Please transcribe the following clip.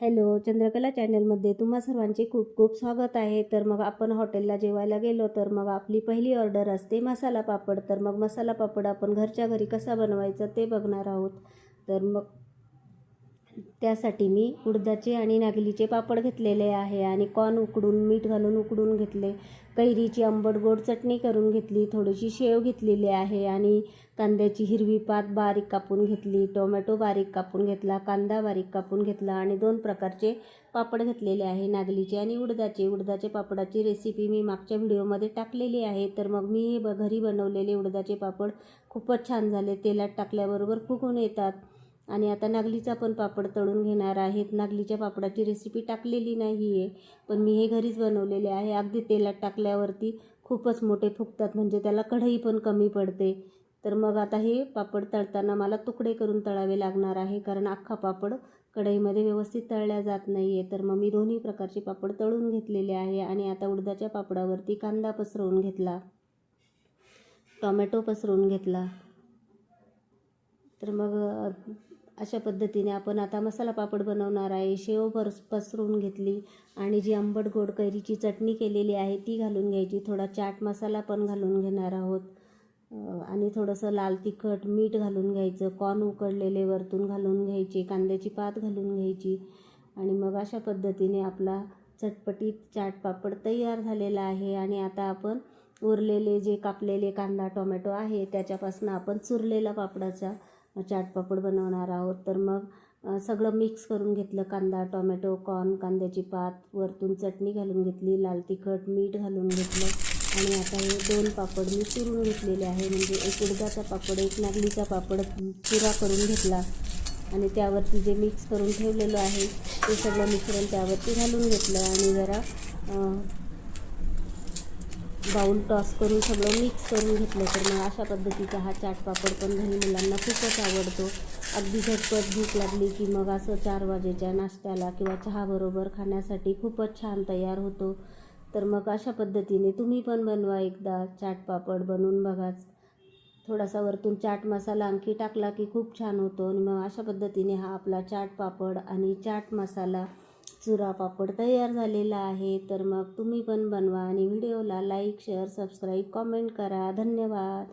Hello Chandrakala चॅनलमध्ये तुम्हा सर्वांचे खूप खूप स्वागत आहे. तर मग आपण हॉटेलला जेवायला गेलो तर मग आपली पहिली ऑर्डर असते मसाला पापड. तर मग मसाला पापड आपण घरच्या घरी कसा बनवायचा ते बघणार आहोत. तर मग त्यासाठी मी उडदाचे आणि नागलीचे पापड घेतलेले आहे आणि कॉर्न उकडून मीठ घालून उकडून घेतले. कैरीची आंबट गोड चटणी करून घेतली थोडीशी शेव घेतलेली आहे आणि कांद्याची हिरवी पात बारीक कापून घेतली टोमॅटो बारीक कापून घेतला कांदा बारीक कापून घेतला आणि दोन प्रकारचे पापड घेतलेले आहे. नागलीचे आणि उडदाचे उडदाचे पापडाची रेसिपी मी मागच्या व्हिडिओमध्ये टाकलेली आहे. तर मग मी हे ब घरी बनवलेले उडदाचे पापड खूपच छान झाले. तेलात टाकल्याबरोबर फुगून येतात. आणि आता नागलीचा पण पापड तळून घेणार आहेत. नागलीच्या पापडाची रेसिपी टाकलेली नाही आहे पण मी हे घरीच बनवलेले आहे. अगदी तेलात टाकल्यावरती खूपच मोठे फुगतात म्हणजे त्याला कढई पण कमी पडते. तर मग आता हे पापड तळताना मला तुकडे करून तळावे लागणार आहे कारण अख्खा पापड कढईमध्ये व्यवस्थित तळल्या जात नाही आहे तर मग मी दोन्ही प्रकारचे पापड तळून घेतलेले आहे आणि आता उडदाच्या पापडावरती कांदा पसरवून घेतला. टॉमॅटो पसरवून घेतला. तर मग अशा पद्धतीने आपण आता मसाला पापड बनवणार आहे. शेव भर पसरून घेतली आणि जी आंबट गोड कैरीची चटणी केलेली आहे ती घालून घ्यायची. थोडा चाट मसाला पण घालून घेणार आहोत. आणि थोडंसं लाल तिखट मीठ घालून घ्यायचं. कॉर्न उकडलेले वरतून घालून घ्यायचे. कांद्याची पात घालून घ्यायची. आणि मग अशा पद्धतीने आपला चटपटीत चाट पापड तयार झालेला आहे. आणि आता आपण उरलेले जे कापलेले कांदा टोमॅटो आहे त्याच्यापासून आपण चुरलेला पापडाचा चाट पापड बनवणार आहोत. तर मग सगळं मिक्स करून घेतलं कांदा टोमॅटो कॉर्न कांद्याची पात वरतून चटणी घालून घेतली लाल तिखट मीठ घालून घेतलं. आणि आता हे दोन पापड मी चुरून घेतलेले आहे. म्हणजे एक उडदाचा पापड एक नागलीचा पापड चुरा करून घेतला. आणि त्यावरती जे मिक्स करून ठेवलेलं आहे ते सगळं मिश्रण त्यावरती घालून घेतलं. आणि जरा बाऊल टॉस करून सगळं मिक्स करून घेतलं. तर मग अशा पद्धतीचा हा चाट पापड पण घरी मुलांना खूपच आवडतो. अगदी झटपट भूक लागली की मग असं चार वाजेच्या नाश्त्याला किंवा चहाबरोबर खाण्यासाठी खूपच छान तयार होतो. तर मग अशा पद्धतीने तुम्ही पण बनवा एकदा चाट पापड बनवून बघाच थोडासा वरतून चाट मसाला आणखी टाकला की खूप छान होतो. आणि मग अशा पद्धतीने हा आपला चाट पापड आणि चाट मसाला चुरा पापड तयार झालेला आहे तर मग तुम्ही पण बनवा आणि व्हिडिओला लाईक शेअर सबस्क्राईब कॉमेंट करा. धन्यवाद.